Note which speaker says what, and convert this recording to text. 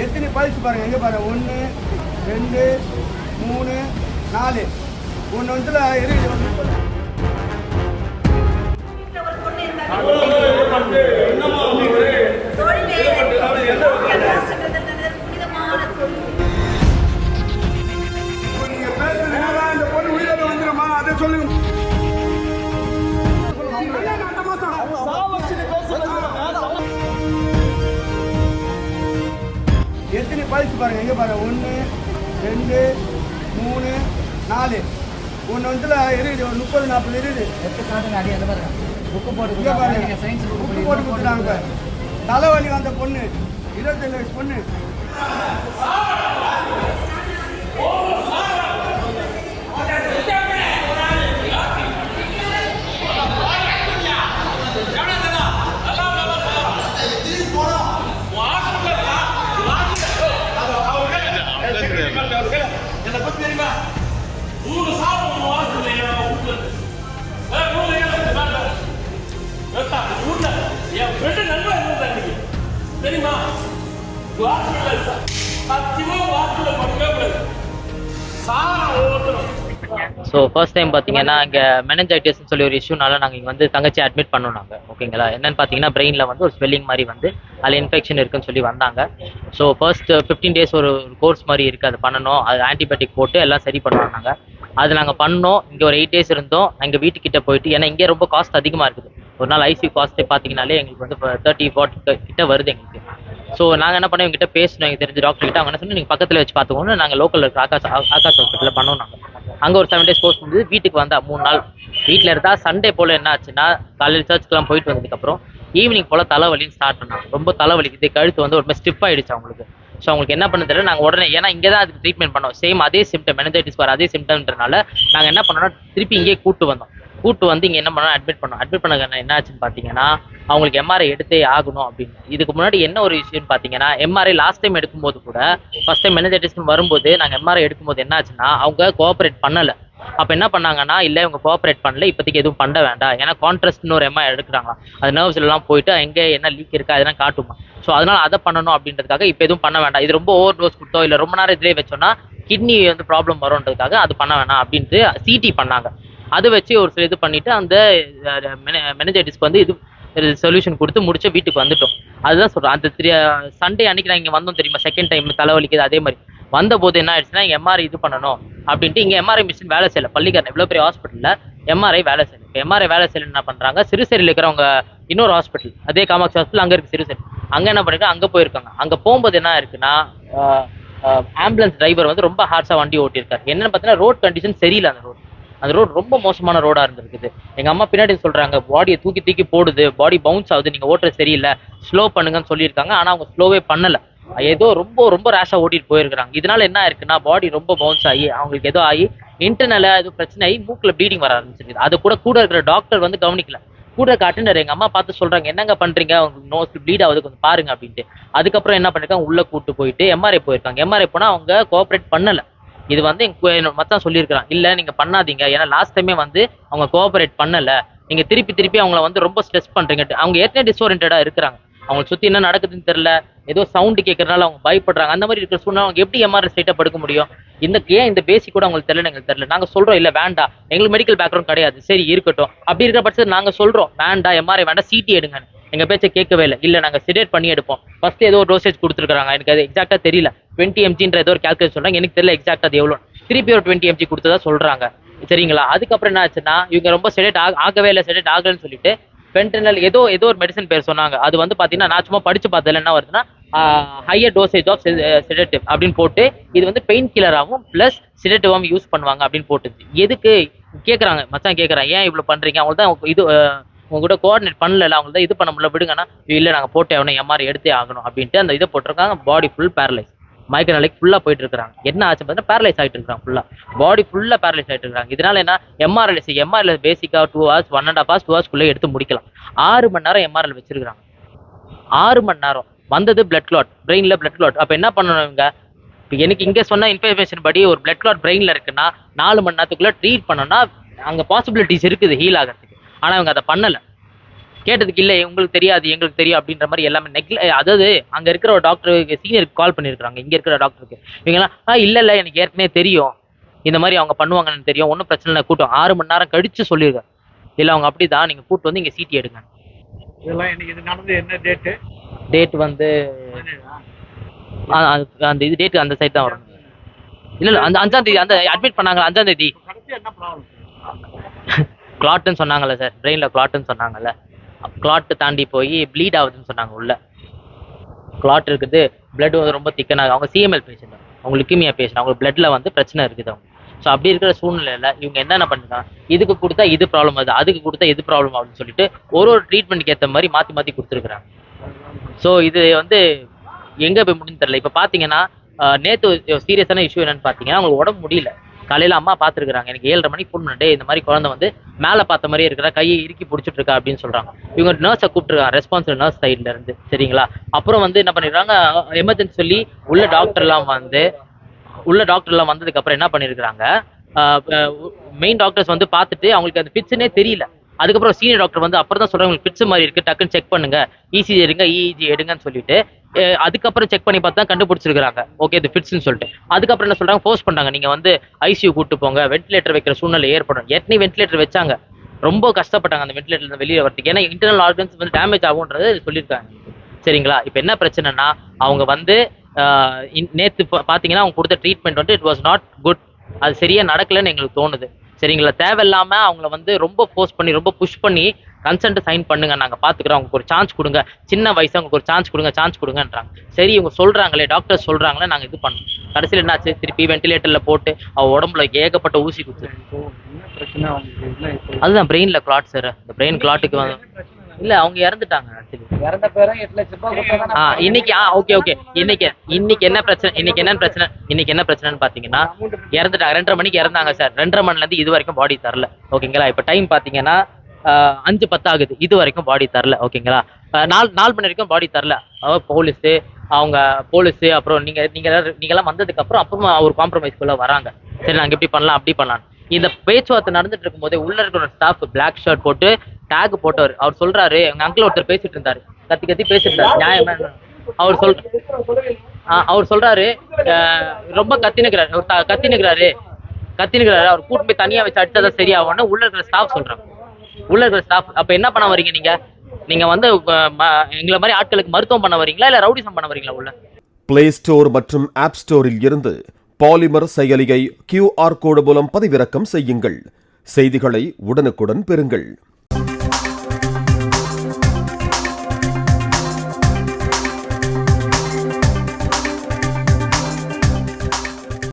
Speaker 1: எத்தனை பல்ஸ் பாருங்க எங்கே பாருங்க ஒன்று ரெண்டு மூணு நாலு ஒன்று வந்து இருக்கு என்ன என்ன எத்தனை பல்ஸ் பாருங்க எங்க பாருங்க? ஒன்று ரெண்டு மூணு நாலு. ஒன்று வந்து இருக்குது ஒரு முப்பது நாற்பது இருக்குது
Speaker 2: புக்கு போட்டு
Speaker 1: இங்க பாருங்க.
Speaker 2: சயின்ஸ்
Speaker 1: புக்கு போட்டு கொடுத்துட்டாங்க தலைவலி வந்த பொண்ணு இருபத்தேழு வயசு பொண்ணு.
Speaker 3: ஊரு சாப்பிடும் வாசல் இல்லையா? ஊர்ல. என் நண்பன் இன்னைக்கு. தெரியுமா? சத்தியமா வாசல்ல சாரம் ஒவ்வொருத்தரும்.
Speaker 4: ஸோ ஃபர்ஸ்ட் டைம் பார்த்தீங்கன்னா இங்கே மெனஞ்சைட்டிஸ்னு சொல்லி ஒரு இஷ்யூனால நாங்கள் இங்கே வந்து தங்கச்சி அட்மிட் பண்ணோம் நாங்கள் ஓகேங்களா? என்னன்னு பார்த்தீங்கன்னா பிரெயினில் வந்து ஒரு ஸ்வெல்லிங் மாதிரி வந்து அதில் இன்ஃபெக்ஷன் இருக்குன்னு சொல்லி வந்தாங்க. ஸோ ஃபர்ஸ்ட் ஃபிஃப்டீன் டேஸ் ஒரு கோர்ஸ் மாதிரி இருக்குது அது பண்ணணும். அது ஆன்டிபயோட்டிக் போட்டு எல்லாம் சரி பண்ணுவாங்க நாங்கள் அது நாங்கள் பண்ணோம். இங்கே ஒரு எயிட் டேஸ் இருந்தோம். எங்கள் வீட்டுக்கிட்ட போயிட்டு ஏன்னா இங்கே ரொம்ப காஸ்ட் அதிகமாக இருக்குது. ஒரு நாள் ஐசி காஸ்ட்டே பார்த்தீங்கனாலே எங்களுக்கு வந்து தேர்ட்டி ஃபார்ட்டி கிட்ட வருது எங்களுக்கு. ஸோ நாங்கள் என்ன பண்ணோம் எங்ககிட்ட பேசணும். எங்களுக்கு தெரிஞ்ச டாக்டர் கிட்ட அவங்க என்ன சொன்னால் நீங்கள் பக்கத்தில் வச்சு பார்த்துக்கோங்க நாங்கள் லோக்கலில் இருக்க ஆகாஷ் ஆகாஷ் ஹாஸ்பிட்டலில் பண்ணோம் நாங்கள் அங்கே ஒரு செவன் டேஸ் கோர்ஸ் முடிஞ்சது. வீட்டுக்கு வந்தால் மூணு நாள். வீட்டில் இருந்தால் சண்டே போல் என்ன ஆச்சுன்னா காலையில் சர்ச்சுக்கெல்லாம் போயிட்டு வந்ததுக்கப்புறம் ஈவினிங் போல் தலைவலின்னு ஸ்டார்ட் பண்ணாங்க. ரொம்ப தலைவலிக்குது கழுத்து வந்து ஒரு மாதிரி ஸ்டிப் ஆகிடுச்சு அவங்களுக்கு. ஸோ அவங்களுக்கு என்ன பண்ண தெரியல. நாங்கள் உடனே ஏன்னா இங்கே தான் அதுக்கு ட்ரீட்மெண்ட் பண்ணோம். சேம் அதே சிம்டம் மெனஞ்சைட்டிஸ் வர அதே சிம்டம்ன்றனால நாங்கள் என்ன பண்ணோம்னா திருப்பி இங்கேயே கூட்டு வந்தோம். கூட்டு வந்து இங்கே என்ன பண்ணோம் அட்மிட் பண்ணோம். அட்மிட் பண்ண என்ன ஆச்சுன்னு பார்த்தீங்கன்னா அவங்களுக்கு எம்ஆர்ஐ எடுத்தே ஆகணும் அப்படின்னு. இதுக்கு முன்னாடி என்ன ஒரு விஷயம்னு பார்த்தீங்கன்னா எம்ஆர்ஐ லாஸ்ட் டைம் எடுக்கும்போது கூட ஃபர்ஸ்ட் டைம் மெனஞ்சைட்டிஸ்னு வரும்போது நாங்கள் எம்ஆர்ஐ எடுக்கும்போது என்ன ஆச்சுன்னா அவங்க கோஆப்ரேட் பண்ணலை. அப்போ என்ன பண்ணாங்கன்னா இல்லை இவங்க கோஆப்ரேட் பண்ணல இப்போதைக்கு எதுவும் பண்ண வேண்டாம். ஏன்னா கான்ட்ராஸ்ட்னு ஒரு எம்மா எடுக்கிறாங்களா அது நர்வ்ஸ்லாம் எல்லாம் போயிட்டு எங்கே என்ன லீக் இருக்கா அதெல்லாம் காட்டுமா? ஸோ அதனால அதை பண்ணணும் அப்படின்றதுக்காக இப்போ எதுவும் பண்ண வேண்டாம். இது ரொம்ப ஓவர் டோஸ் கொடுத்தோ இல்லை ரொம்ப நேரம் இதிலே வச்சோம்னா கிட்னி வந்து ப்ராப்ளம் வரும்ன்றதுக்காக அது பண்ண வேணாம் அப்படின்ட்டு சிடி பண்ணாங்க. அதை வச்சு ஒரு சில இது பண்ணிட்டு அந்த மெனஜைட்டிஸ்க்கு வந்து இது சொல்யூஷன் கொடுத்து முடிச்ச வீட்டுக்கு வந்துட்டோம். அதுதான் சொல்கிறேன் அந்த த்ரீ சண்டே அன்னைக்கு நான் இங்கே வந்தோம் தெரியுமா? செகண்ட் டைம் தலைவலிக்குது அதே மாதிரி. வந்த போது என்ன ஆயிடுச்சுன்னா எம்ஆர் இது பண்ணணும். அப்படின்ட்டு இங்கே எம்ஆர்ஐ மிஷின் வேலை செய்யல. பள்ளிக்கரணை இவ்வளோ பெரிய ஹாஸ்பிட்டலில் எம்ஆர்ஐ வேலை செய்யல. இப்போ எம்ஆர்ஐ வேலை செய்யல என்ன பண்றாங்க? சிறுசேரியில் இருக்கிறவங்க இன்னொரு ஹாஸ்பிட்டல் அதே காமாட்சி ஹாஸ்பிட்டல் அங்கே இருக்கு சிறுசேரி. அங்க என்ன பண்ணிருக்காங்க? அங்கே போயிருக்காங்க. அங்க போகும்போது என்ன இருக்குன்னா ஆம்புலன்ஸ் டிரைவர் வந்து ரொம்ப ஹார்ஷா வண்டி ஓட்டியிருக்காரு. என்னன்னு பார்த்தீங்கன்னா ரோட் கண்டிஷன் சரியில்லை அந்த ரோடு அந்த ரோடு ரொம்ப மோசமான ரோடா இருந்திருக்குது. எங்க அம்மா பின்னாடி சொல்றாங்க பாடியை தூக்கி தூக்கி போடுது பாடி பவுன்ஸ் ஆகுது நீங்க ஓட்டுறது சரியில்லை ஸ்லோ பண்ணுங்கன்னு சொல்லியிருக்காங்க. ஆனா அவங்க ஸ்லோவே பண்ணல. ஏதோ ரொம்ப ரொம்ப ரேஷா ஓட்டிட்டு போயிருக்கிறாங்க. இதனால என்ன ஆயிருக்குன்னா பாடி ரொம்ப பவுன்ஸ் ஆகி அவங்களுக்கு ஏதோ ஆகி இன்டர்னலா ஏதோ பிரச்சனை ஆகி மூக்கில் ப்ளீடிங் வர ஆரம்பிச்சிருக்கு அது கூட கூட இருக்கிற டாக்டர் வந்து கவனிக்கல. கூட இருக்க எங்கள் எங்க அம்மா பார்த்து சொல்றாங்க என்னங்க பண்றீங்க? அவங்களுக்கு நோஸ் ப்ளீட் ஆகுது கொஞ்சம் பாருங்க அப்படின்ட்டு. அதுக்கப்புறம் என்ன பண்ணிருக்காங்க உள்ள கூட்டு போயிட்டு எம்ஆர்ஐ போயிருக்காங்க. எம்ஆர்ஐ போனா அவங்க கோஆப்ரேட் பண்ணல. இது வந்து எங்க- என்னோட மச்சான் சொல்லியிருக்கிறான் இல்ல நீங்க பண்ணாதீங்க. ஏன்னா லாஸ்ட் டைமே வந்து அவங்க கோஆபரேட் பண்ணல. நீங்க திருப்பி திருப்பி அவங்கள வந்து ரொம்ப ஸ்ட்ரெஸ் பண்றீங்க அவங்க ஏற்கனவே டிஸ்ஓரியன்டா இருக்கிறாங்க. அவங்க சுத்தி என்ன நடக்குதுன்னு தெரியல. ஏதோ சவுண்ட் கேட்கறதுனால அவங்க பயப்படுறாங்க. அந்த மாதிரி இருக்கிற சூழ்நிலை அவங்க எப்படி எம்ஆர்எஸ் ஸ்ட்ரைட்டா படுக்க முடியும்? இந்த ஏன் இந்த பேசிக் கூட அவங்களுக்கு தெரியல எங்களுக்கு தெரியல. நாங்க சொல்றோம் இல்ல வேண்டாம் எங்களுக்கு மெடிக்கல் பேக்ரவுண்ட் கிடையாது. சரி இருக்கட்டும். அப்படி இருக்கிற பட்சத்தில் நாங்க சொல்றோம் வேண்டாம் எம்ஆர்ஐ வேண்டாம். சிடி எடுங்கன்னு. எங்க பேச்சை கேட்கவே இல்லை. இல்ல நாங்க சிடேட் பண்ணி எடுப்போம். ஃபர்ஸ்ட் ஏதோ ஒரு டோசேஜ் கொடுத்துருக்காங்க எனக்கு அது எக்ஸாக்டா தெரியல. டுவெண்ட்டி எம்ஜின்ற ஏதோ ஒரு கேல்குலேட் சொல்றாங்க. எனக்கு தெரியல எக்ஸாக்டா அது எவ்வளோ திருப்பி ஒரு டுவெண்ட்டி எம்ஜி கொடுத்ததா சொல்றாங்க. சரிங்களா? அதுக்கப்புறம் என்ன ஆச்சுன்னா இவங்க ரொம்ப செடேட் ஆகவே இல்லை செடேட் ஆகலன்னு சொல்லிட்டு ஃபென்டனல் ஏதோ ஏதோ ஒரு மெடிசன் பேர் சொன்னாங்க. அது வந்து பார்த்தீங்கன்னா நான் சும்மா படிச்சு பார்த்ததுல என்ன வருதுன்னா ஹையர் டோசேஜ் ஆஃப் செடேட்டிவ் அப்படின்னு போட்டு இது வந்து பெயின் கில்லராகவும் ப்ளஸ் சிடேட்டிவாகவும் யூஸ் பண்ணுவாங்க அப்படின்னு போட்டுச்சு எதுக்கு? கேட்குறாங்க மச்சான் கேட்குறான் ஏன் இவ்வளோ பண்ணுறீங்க அவங்க தான் இது உங்க கூட கோஆர்டினேட் பண்ணல அவங்க தான் இது பண்ண முடியல. விடுங்கன்னா இல்லை நாங்கள் போட்டே ஆகணும். எம்ஆர் எடுத்தே ஆகணும் அப்படின்ட்டு அந்த இதை போட்டிருக்காங்க. பாடி ஃபுல் பேரலைஸ் மயக்க நிலைக்கு ஃபுல்லாக போயிட்டு இருக்கிறாங்க என்ன ஆச்சு பார்த்தீங்கன்னா பேரலைஸ் ஆகிட்டு இருக்காங்க ஃபுல்லாக பாடி ஃபுல்லாக பேரலைஸ் ஆகிட்டு இருக்காங்க இதனால என்ன? எம்ஆர்எல்எஸ் எம்ஆர்எல் பேசிக்காக two hours one and half hours two ஹவர்ஸ்க்குள்ளே எடுத்து முடிக்கலாம். ஆறு மணி நேரம் எம்ஆர்எல் வச்சிருக்காங்க ஆறு மணி நேரம். வந்தது பிளட் கிளாட் பிரெயினில் பிளட் கிளாட் அப்போ என்ன பண்ணணும் இங்கே இப்போ எனக்கு இங்கே சொன்ன இன்ஃபர்மேஷன் படி ஒரு பிளட் கிளாட் பிரெயினில் இருக்குன்னா நாலு மணி நேரத்துக்குள்ளே ட்ரீட் பண்ணோன்னா அங்கே பாசிபிலிட்டிஸ் இருக்குது ஹீல் ஆகிறதுக்கு. ஆனால் இவங்க அதை பண்ணலை. கேட்டதுக்கு இல்லை உங்களுக்கு தெரியாது எங்களுக்கு தெரியும் அப்படின்ற மாதிரி எல்லாமே நெக்ல அதாவது அங்கே இருக்கிற ஒரு டாக்டருக்கு சீனியருக்கு கால் பண்ணியிருக்காங்க இங்கே இருக்கிற டாக்டருக்கு இவங்கெல்லாம் ஆ இல்லை இல்லை எனக்கு ஏற்கனவே தெரியும். இந்த மாதிரி அவங்க பண்ணுவாங்கன்னு தெரியும். ஒன்றும் பிரச்சனை இல்லை. கூட்டம் ஆறு மணி நேரம் கழிச்சு சொல்லியிருக்காங்க இல்லை அவங்க அப்படி தான் நீங்கள் கூட்டு வந்து இங்கே சீட்டி எடுங்க.
Speaker 2: இதெல்லாம் இன்னைக்கு இது நடந்து என்ன டேட்டு
Speaker 4: டேட் வந்து அந்த இது டேட் அந்த சைட் தான் வரும். இல்லை இல்லை அந்த அஞ்சாம் தேதி அந்த அட்மிட் பண்ணாங்க அஞ்சாம் தேதி.
Speaker 2: கடைசி என்ன ப்ராப்ளம்
Speaker 4: கிளாட்டுன்னு சொன்னாங்கல்ல சார் பிரெயினில் கிளாட்டுன்னு சொன்னாங்கல்ல. கிளாட்டு தாண்டி போய் ப்ளீட் ஆகுதுன்னு சொன்னாங்க உள்ள. கிளாட் இருக்குது பிளட் வந்து ரொம்ப திக்கனாக அவங்க சிஎம்எல் பேஷண்ட் அவங்க. கிமியா பேஷண்ட் அவங்க பிளட்ல வந்து பிரச்சனை இருக்குது அவங்க. ஸோ அப்படி இருக்கிற சூழ்நிலையில இவங்க என்னென்ன பண்ணுறாங்க இதுக்கு கொடுத்தா இது ப்ராப்ளம் ஆகுது அதுக்கு கொடுத்தா இது ப்ராப்ளம் ஆகுதுன்னு சொல்லிட்டு ஒரு ஒரு ட்ரீட்மெண்ட்க்கு ஏற்ற மாதிரி மாற்றி மாற்றி கொடுத்துருக்குறாங்க. ஸோ இது வந்து எங்கே போய் முடிஞ்சு தெரியல. இப்போ பார்த்தீங்கன்னா நேற்று சீரியஸான இஷ்யூ என்னன்னு பார்த்தீங்கன்னா அவங்களுக்கு உடம்பு முடியல. காலையில் அம்மா பார்த்துருக்குறாங்க எனக்கு ஏழரை மணிக்கு ஃபோன் பண்ணிட்டு இந்த மாதிரி குழந்தை வந்து மேலே பார்த்த மாதிரியே இருக்கிறா கையை இறுக்கி பிடிச்சிட்டு இருக்கா அப்படின்னு சொல்கிறாங்க இவங்க நர்ஸை கூப்பிட்டுருக்காங்க. ரெஸ்பான்சிபிள் நர்ஸ் சைட்ல இருந்து. சரிங்களா? அப்புறம் வந்து என்ன பண்ணிடுறாங்க எமர்ஜென்சி சொல்லி உள்ள டாக்டர்லாம் வந்து உள்ள டாக்டர்லாம் வந்ததுக்கு அப்புறம் என்ன பண்ணியிருக்கிறாங்க மெயின் டாக்டர்ஸ் வந்து பார்த்துட்டு அவங்களுக்கு அந்த பிச்சுனே தெரியல. அதுக்கப்புறம் சீனியர் டாக்டர் வந்து அப்புறம் தான் சொல்றாங்க உங்களுக்கு ஃபிட்ஸ் மாதிரி இருக்கு. டக்குன்னு செக் பண்ணுங்க. இசிஜி எடுங்க இஇஜி எடுங்கன்னு சொல்லிட்டு அதுக்கப்புறம் செக் பண்ணி பார்த்து தான் கண்டுபிடிச்சிருக்காங்க ஓகே இது ஃபிட்ஸ்னு சொல்லிட்டு. அதுக்கப்புறம் என்ன சொல்றாங்க? ஃபோர்ஸ் பண்ணாங்க. நீங்க வந்து ஐசியூ கூட்டு போங்க. வென்டிலேட்டர் வைக்கிற சூழ்நிலை ஏற்படும். ஏற்கனவே வென்டிலேட்டர் வச்சாங்க. ரொம்ப கஷ்டப்பட்டாங்க அந்த வென்டிலேட்டர் வெளியே வரதுக்கு. ஏன்னா இன்டர்னல் ஆர்கன்ஸ் வந்து டேமேஜ் ஆகும்ன்றது சொல்லியிருக்காங்க. சரிங்களா? இப்போ என்ன பிரச்சனைனா அவங்க வந்து நேற்று இன்- அவங்க கொடுத்த ட்ரீட்மெண்ட் வந்து இட் வாஸ் நாட் குட் அது சரியாக நடக்கலைன்னு எங்களுக்கு தோணுது. சரிங்களா? தேவையில்லாம அவங்கள வந்து ரொம்ப ஃபோர்ஸ் பண்ணி ரொம்ப புஷ் பண்ணி கன்சென்ட் சைன் பண்ணுங்க. நாங்க பாத்துக்கிறோம். அவங்களுக்கு ஒரு சான்ஸ் கொடுங்க. சின்ன வயசு அவங்களுக்கு ஒரு சான்ஸ் கொடுங்க. சான்ஸ் கொடுங்கன்றாங்க. சரி இவங்க சொல்றாங்களே டாக்டர் சொல்றாங்களே நாங்க இது பண்ணோம். கடைசியில் என்னாச்சு? திருப்பி வென்டிலேட்டர்ல போட்டு அவ உடம்புல ஏகப்பட்ட ஊசி குத்து அதுதான் பிரெயின்ல கிளாட் சார் இந்த பிரெயின் கிளாட்டுக்கு வந்து இல்ல அவங்க இறந்துட்டாங்க
Speaker 2: இறந்த பேரும் எட்டு லட்சம் ரூபாய்
Speaker 4: இன்னைக்கு ஓகே ஓகே இன்னைக்கு இன்னைக்கு என்ன பிரச்சனை இன்னைக்கு என்ன பிரச்சனை இன்னைக்கு என்ன பிரச்சனைன்னு பாத்தீங்கன்னா இறந்துட்டாங்க. ரெண்டரை மணிக்கு இறந்தாங்க சார் ரெண்டரை மணில இருந்து இது வரைக்கும் பாடி தரல. ஓகேங்களா இப்போ டைம் பாத்தீங்கன்னா அஞ்சு பத்து ஆகுது இது வரைக்கும் பாடி தரல. ஓகேங்களா நாலு நாலு மணி வரைக்கும் பாடி தரல. போலீஸு அவங்க போலீஸு அப்புறம் நீங்க நீங்க நீங்க எல்லாம் வந்ததுக்கு அப்புறம் அப்புறமா ஒரு காம்ப்ரமைஸ்க்குள்ள வராங்க. சரி நாங்க இப்படி பண்ணலாம் அப்படி பண்ணலாம் இந்த பேச்சுவார்த்தை நடந்துட்டு இருக்கும்போதே உள்ள இருக்கிற ஸ்டாஃப் பிளாக் ஷர்ட் போட்டு டேக் போட்டவர். அவர் சொல்றாரு எங்க அங்கிள் ஒருத்தர் பேசிட்டு இருந்தாரு. கத்தி கத்தி பேசிட்டு இருந்தாரு. நியாயமா அவர் சொல் அவர் சொல்றாரு ரொம்ப கத்தினுக்கிறாரு அவர் கத்தினுக்கிறாரு கத்தினுக்கிறாரு அவர் கூட்டு போய் தனியா வச்சு அடிச்சதா சரியாகும்னு உள்ள இருக்கிற ஸ்டாஃப் சொல்றாங்க. உள்ள இருக்கிற ஸ்டாஃப் அப்ப என்ன பண்ண வரீங்க நீங்க? நீங்க வந்து எங்களை மாதிரி ஆட்களுக்கு மருத்துவம் பண்ண வரீங்களா இல்ல ரவுடிசம் பண்ண வரீங்களா உள்ள?
Speaker 5: பிளே ஸ்டோர் மற்றும் ஆப் ஸ்டோரில் இருந்து பாலிமர் செயலியை கியூஆர் கோடு மூலம் பதிவிறக்கம் செய்யுங்கள். செய்திகளை உடனுக்குடன் பெறுங்கள்.